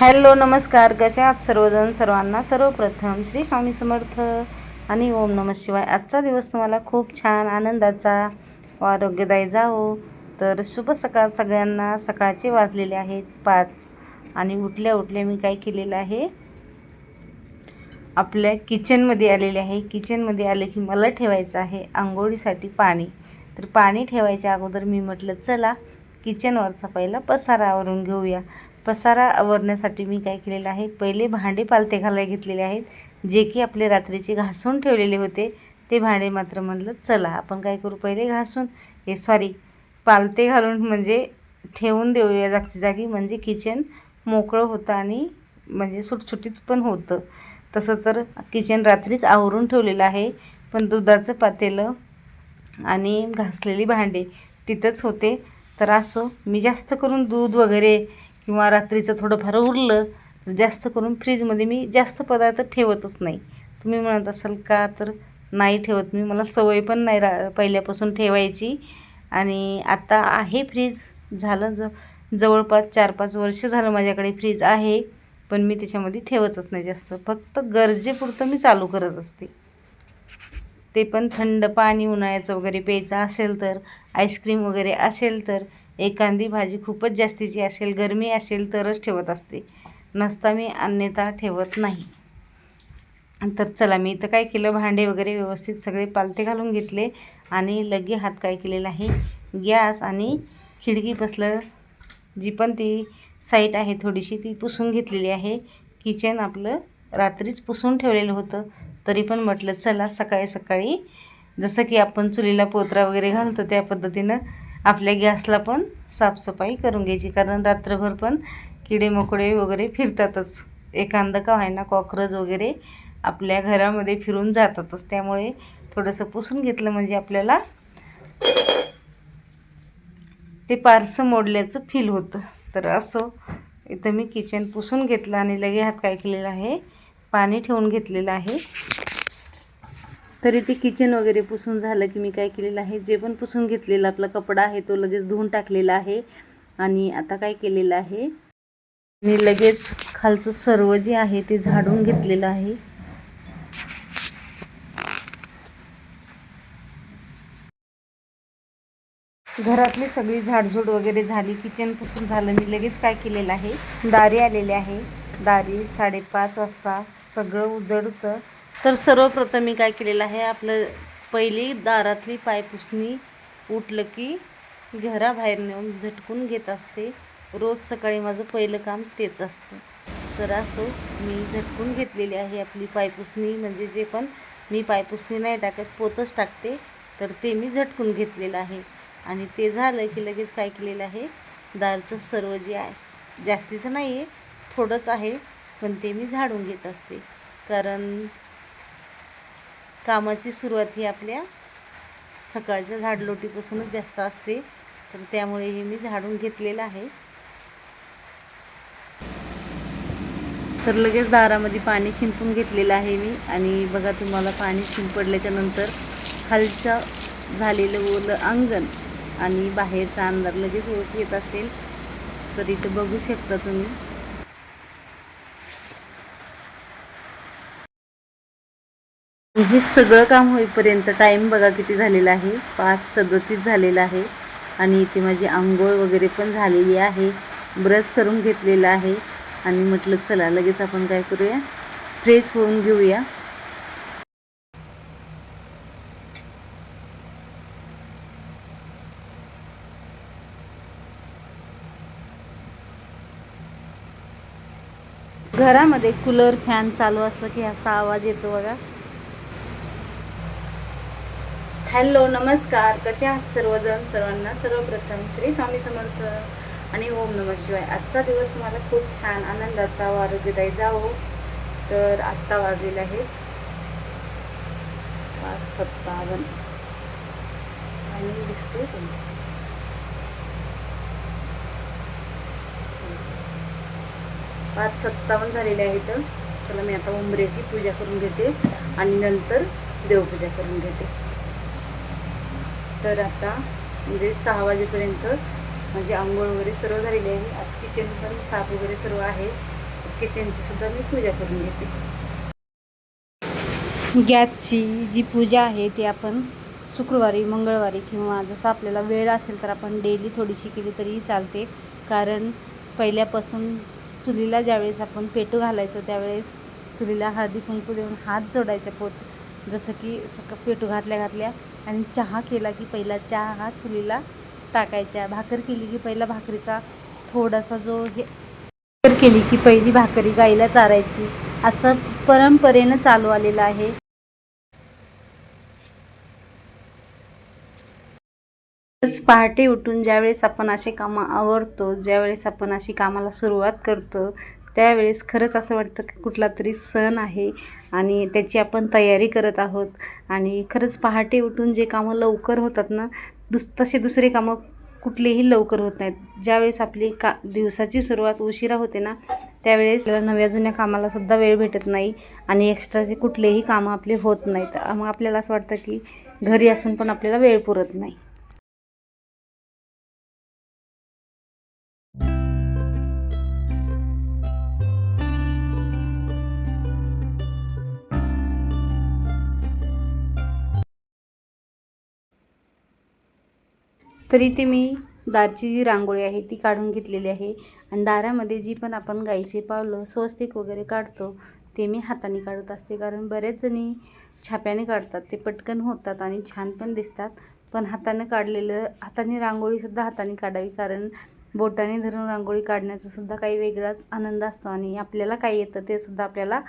Hello नमस्कार. कशा आहात सर्वजण? सर्वांना सर्वप्रथम श्री स्वामी समर्थ आणि ओम नम शिवाय. आजचा दिवस तुम्हाला खूप छान आनंदाचा व आरोग्यदायी जावो. तर शुभ सकाळ सगळ्यांना. सकाळचे वाजलेले आहेत पाच आणि उठल्या उठल्या मी काय केलेलं आहे? आपल्या किचनमध्ये आलेले आहे. किचनमध्ये आले की मला ठेवायचं आहे आंघोळीसाठी पाणी. तर पाणी ठेवायच्या अगोदर मी म्हटलं चला किचनवरचा पहिला पसारा आवरून घेऊया. पसारा आवरण्यासाठी मी काय केलेलं आहे पहिले भांडे पालते घालायला घेतलेले आहेत जे की आपले रात्रीचे घासून ठेवलेले होते ते भांडे मात्र म्हणलं चला आपण काय करू पहिले घासून हे सॉरी पालते घालून म्हणजे ठेवून देऊया जागची जागी म्हणजे किचन मोकळं होतं आणि म्हणजे सुटसुटीत पण होतं. तसं तर किचन रात्रीच आवरून ठेवलेलं आहे पण दुधाचं पातेलं आणि घासलेली भांडे तिथंच होते. तर असो मी जास्त करून दूध वगैरे किंवा रात्रीचं थोडंफार उरलं तर जास्त करून फ्रीजमध्ये मी जास्त पदार्थ ठेवतच नाही. तुम्ही म्हणत असाल का? तर नाही ठेवत. मी मला सवय पण नाही रा पहिल्यापासून ठेवायची. आणि आता आहे फ्रीज. झालं ज जवळपास चार पाच वर्ष झालं माझ्याकडे फ्रीज आहे. पण मी त्याच्यामध्ये ठेवतच नाही जास्त. फक्त गरजेपुरतं मी चालू करत असते. ते पण थंड पाणी उन्हाळ्याचं वगैरे प्यायचं असेल तर आईस्क्रीम वगैरे असेल तर एखादी भाजी खूपच जास्तीची असेल गरमी असेल तरच ठेवत असते. नसता मी अन्यथा ठेवत नाही. तर चला मी इथं काय केलं? भांडे वगैरे व्यवस्थित सगळे पालते घालून घेतले आणि लगे हात काय केलेला आहे? गॅस आणि खिडकी बसलं जी पण ती साईट आहे थोडीशी ती पुसून घेतलेली आहे. किचन आपलं रात्रीच पुसून ठेवलेलं होतं. तरी पण म्हटलं चला सकाळी सकाळी जसं की आपण चुलीला पोत्रा वगैरे घालतो त्या पद्धतीनं आपल्या गॅसला पण साफसफाई करून घ्यायची. कारण रात्रभर पण किडे मकोडे वगैरे फिरतातच. एखादं का व्हायना कॉक्रोच वगैरे आपल्या घरामध्ये फिरून जातातच. त्यामुळे थोडंसं पुसून घेतलं म्हणजे आपल्याला ते पारसं मोडल्याचं फील होतं. तर असो इथं मी किचन पुसून घेतलं आणि लगे हात काय केलेलं आहे? पाणी ठेवून घेतलेलं आहे. तरी ते किचन वगैरे पुसून झालं की मी काय केलेलं आहे? जे पण पुसून घेतलेला आपला कपडा आहे तो लगेच धुवून टाकलेला आहे. आणि आता काय केलेलं आहे? मी लगेच खालचं सर्व जे आहे ते झाडून घेतलेलं आहे. घरातली सगळी झाडझूड वगैरे झाली किचन पुसून झालं. मी लगेच काय केलेलं आहे? दारी आलेले आहे. दारी साडेपाच वाजता सगळं उजडतं. तर सर्वप्रथम मी काय केलेलं आहे आपलं पहिली दारातली पायपुसणी उठलं की घराबाहेर नेऊन झटकून घेत असते. रोज सकाळी माझं पहिलं काम तेच असतं. तर असो मी झटकून घेतलेली आहे आपली पायपुसणी म्हणजे जे पण मी पायपुसणी नाही टाकत पोतच टाकते. तर ते मी झटकून घेतलेलं आहे. आणि ते झालं की लगेच काय केलेलं आहे दारचं सर्व जे आहे जास्तीचं नाही आहे थोडंच आहे पण ते मी झाडून घेत असते. कारण कामाची सुरुवात ही आपल्या सकाळच्या झाडलोटीपासूनच जास्त असते. तर त्यामुळे हे मी झाडून घेतलेलं आहे. तर लगेच दारामध्ये पाणी शिंपून घेतलेलं आहे मी. आणि बघा तुम्हाला पाणी शिंपडल्याच्या नंतर खालच्या झालेलं ओलं अंगण आणि बाहेरचा अंधार लगेच ओळख येत असेल. तर इथं बघू शकता तुम्ही. हे सगळं काम होईपर्यंत टाईम बघा किती झालेला आहे. पाच सदतीस झालेला आहे. आणि इथे माझी आंघोळ वगैरे पण झालेली आहे. ब्रश करून घेतलेला आहे. आणि म्हटलं चला लगेच आपण काय करूया? फ्रेश होऊन घेऊया. घरामध्ये कूलर फॅन चालू असलं की असा आवाज येतो बघा. हॅलो नमस्कार. कसे आहात सर्वजण? सर्वांना सर्वप्रथम श्री स्वामी समर्थ आणि ओम नम शिवाय. आजचा दिवस तुम्हाला खूप छान आनंदाचा व आरोग्यदायी जावो. तर आत्ता वाजलेले आहे पाच सत्तावन्न. आणि दिसते तुमची पाच सत्तावन्न झालेले आहेत. चला मी आता उंबऱ्याची पूजा करून घेते आणि नंतर देवपूजा करून घेते. तर आता म्हणजे सहा वाजेपर्यंत म्हणजे आंघोळ वगैरे सर्व झालेली आहे. आज किचन पण साफ वगैरे सर्व आहे. किचनची सुद्धा मी पूजा करून घेते. गॅसची जी पूजा आहे ती आपण शुक्रवारी मंगळवारी किंवा जसं आपल्याला वेळ असेल तर आपण डेली थोडीशी केली तरीही चालते. कारण पहिल्यापासून चुलीला ज्यावेळेस आपण पेटू घालायचो त्यावेळेस चुलीला हळदी कुंकू देऊन हात जोडायचा पोत. जसं की सक पेटू घातल्या घातल्या आणि चहा केला की पहिला चहा हा चुलीला टाकायचा. भाकर केली की पहिला भाकरीचा थोडासा जो हे भाकर केली की पहिली भाकरी गाईला चारायची. असं परंपरेनं चालू आलेलं आहे. पहाटे उठून ज्यावेळेस आपण असे कामं आवरतो ज्यावेळेस आपण अशी कामाला सुरुवात करतो त्यावेळेस खरंच असं वाटतं की कुठला तरी सण आहे आणि त्याची आपण तयारी करत आहोत. आणि खरंच पहाटे उठून जे कामं लवकर होतात ना दुस तसे दुसरे कामं कुठलेही लवकर होत नाहीत. ज्यावेळेस आपली का दिवसाची सुरुवात उशिरा होते ना त्यावेळेस नव्या जुन्या कामाला सुद्धा वेळ भेटत नाही आणि एक्स्ट्राचे कुठलेही कामं आपले होत नाहीत. मग आपल्याला असं वाटतं की घरी असून पण आपल्याला वेळ पुरत नाही. तरी ते मी दारची जी रांगोळी आहे ती काढून घेतलेली आहे. आणि दारामध्ये जी पण आपण गाईचे पावलं स्वस्तिक वगैरे काढतो ते मी हाताने काढत असते. कारण बरेच जणी छाप्याने काढतात. ते पटकन होतात आणि छान पण दिसतात. पण हाताने काढलेलं हाताने रांगोळीसुद्धा हाताने काढावी. कारण बोटाने धरून रांगोळी काढण्याचा सुद्धा काही वेगळाच आनंद असतो आणि आपल्याला काय येतं ते सुद्धा आपल्याला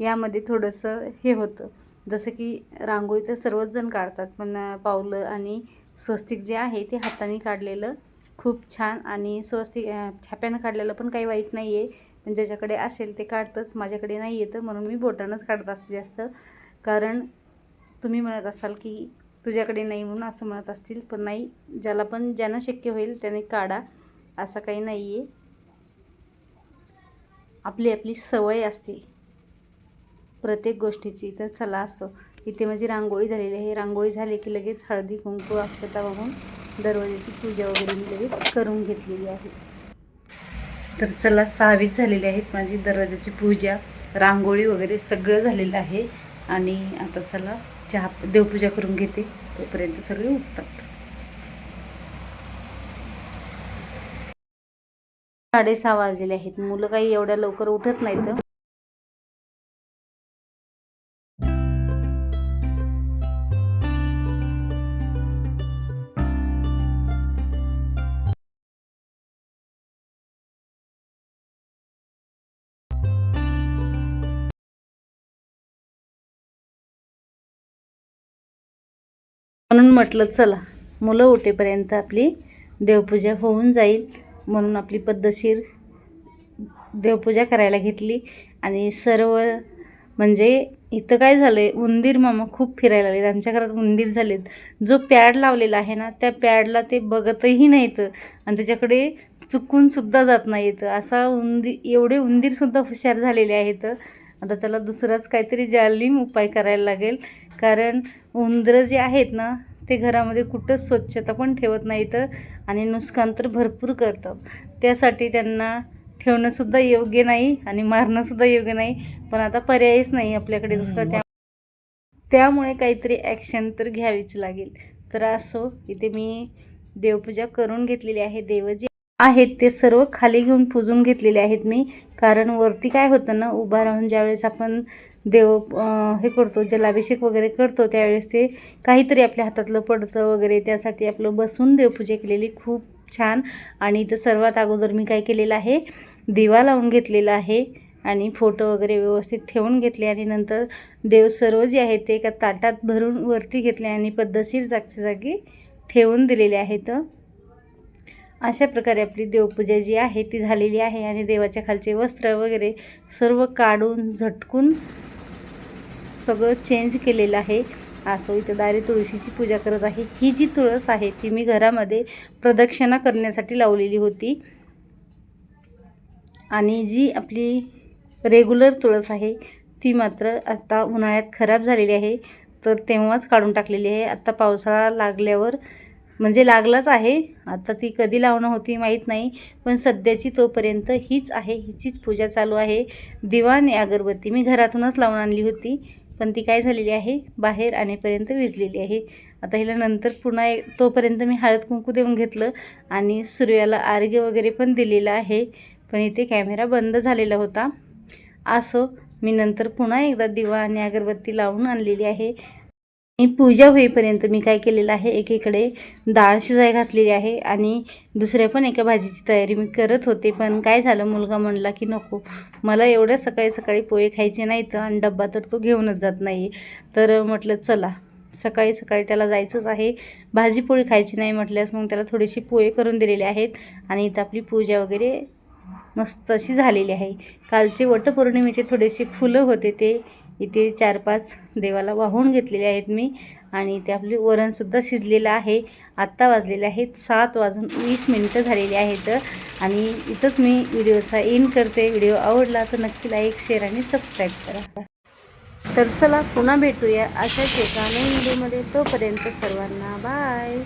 यामध्ये थोडंसं हे होतं. जसं की रांगोळी तर सर्वच जण काढतात पण पावलं आणि स्वस्तिक जे आहे ते हाताने काढलेलं खूप छान आणि स्वस्तिक छाप्यानं काढलेलं पण काही वाईट नाही आहे पण ज्याच्याकडे असेल ते काढतंच माझ्याकडे नाही येतं म्हणून मी बोटानंच काढत असते जास्त. कारण तुम्ही म्हणत असाल की तुझ्याकडे नाही म्हणून असं म्हणत असतील पण नाही ज्याला पण ज्यांना शक्य होईल त्याने काढा असं काही नाही आहे आपली आपली सवय असते. प्रत्येक गोष्टीची तर चला असं. इथे माझी रांगोळी झालेली आहे. रांगोळी झाली की लगेच हळदी कुंकू अक्षता बघून दरवाजाची पूजा वगैरे मी लगेच करून घेतलेली आहे. तर चला सहावीच झालेली आहेत माझी दरवाजाची पूजा. रांगोळी वगैरे सगळं झालेलं आहे. आणि आता चला चहा देवपूजा करून घेते. तोपर्यंत सगळे उठतात. साडेसहा वाजलेले आहेत. मुलं काही एवढ्या लवकर उठत नाहीत. म्हटलं चला मुलं उठेपर्यंत आपली देवपूजा होऊन जाईल. म्हणून आपली पद्धतशीर देवपूजा करायला घेतली. आणि सर्व म्हणजे इथं काय झालं आहे उंदीर मामा खूप फिरायला लागलेत. आमच्या घरात उंदीर झालेत. जो पॅड लावलेला आहे ना त्या पॅडला ते बघतही नाहीत. आणि त्याच्याकडे चुकूनसुद्धा जात नाहीत. असा उंदी एवढे उंदीरसुद्धा हुशार झालेले आहेत. आता त्याला दुसराच काहीतरी जालीम उपाय करायला लागेल. कारण उंदरं जे आहेत ना ते घरामध्ये कुठंच स्वच्छता पण ठेवत नाहीत आणि नुकसान तर भरपूर करतात. त्यासाठी त्यांना ठेवणंसुद्धा योग्य नाही आणि मारणंसुद्धा योग्य नाही. पण आता पर्यायच नाही आपल्याकडे दुसरा त्या त्यामुळे काहीतरी ॲक्शन तर घ्यावीच लागेल. तर असो इथे मी देवपूजा करून घेतलेली आहे. देव जे आहेत ते सर्व खाली घेऊन पुजून घेतलेले आहेत मी. कारण वरती काय होतं ना उभा राहून ज्यावेळेस आपण देव हे करतो जलाभिषेक वगैरे करतो त्यावेळेस ते काहीतरी आपल्या हातातलं पडतं वगैरे त्यासाठी आपलं बसून देवपूजा केलेली खूप छान. आणि इथं सर्वात अगोदर मी काय केलेलं आहे दिवा लावून घेतलेला आहे आणि फोटो वगैरे व्यवस्थित ठेवून घेतले आणि नंतर देव सर्व जे आहेत ते एका ताटात भरून वरती घेतले आणि पद्धतशीर जागच्या जागी ठेवून दिलेले आहेत. अशा प्रकारे आपली देवपूजा जी आहे ती झालेली आहे आणि देवाच्या खालचे वस्त्र वगैरे सर्व काढून झटकून सगळं चेंज केलेलं आहे. असो इथं दारी तुळशीची पूजा करत आहे. ही जी तुळस आहे ती मी घरामध्ये प्रदक्षिणा करण्यासाठी लावलेली होती. आणि जी आपली रेग्युलर तुळस आहे ती मात्र आता उन्हाळ्यात खराब झालेली आहे. तर तेव्हाच काढून टाकलेली आहे. आत्ता पावसाळा लागल्यावर म्हणजे लागलाच आहे. आता ती कधी लावणं होती माहीत नाही पण सध्याची तोपर्यंत हीच आहे हिचीच पूजा चालू आहे. दिवा आणि अगरबत्ती मी घरातूनच लावून आणली होती पण ती काय झालेली आहे? बाहेर आणेपर्यंत विजलेली आहे. आता हिला नंतर पुन्हा एक तोपर्यंत मी हळद कुंकू देऊन घेतलं आणि सूर्याला आरोग्य वगैरे पण दिलेलं आहे पण इथे कॅमेरा बंद झालेला होता. असं मी नंतर पुन्हा एकदा दिवा आणि अगरबत्ती लावून आणलेली आहे. पूजा होईपर्यंत मी काय केलेलं आहे एकीकडे डाळ शिजाय घातलेली आहे आणि दुसऱ्या पण एका भाजीची तयारी मी करत होते. पण काय झालं मुलगा म्हणला की नको मला एवढ्या सकाळी सकाळी पोहे खायचे नाहीत आणि डब्बा तर तो घेऊनच जात नाही. तर म्हटलं चला सकाळी सकाळी त्याला जायचंच आहे. भाजी पोळी खायची नाही म्हटल्यास मग त्याला थोडेसे पोहे करून दिलेले आहेत आणि इथं आपली पूजा वगैरे मस्त अशी झालेली आहे. कालचे वटपौर्णिमेचे थोडेसे फुलं होते ते इथे चार पाच देवाला वाहून घेतलेले आहेत मी. आणि इथे आपले वरणसुद्धा शिजलेलं आहे. आत्ता वाजलेले आहेत. सात वाजून वीस मिनटं झालेली आहेत. आणि इथंच मी व्हिडिओचा एंड करते. व्हिडिओ आवडला तर नक्की लाईक शेअर आणि सबस्क्राईब करा. तर चला पुन्हा भेटूया अशाच एका नवीन व्हिडिओमध्ये तोपर्यंत सर्वांना बाय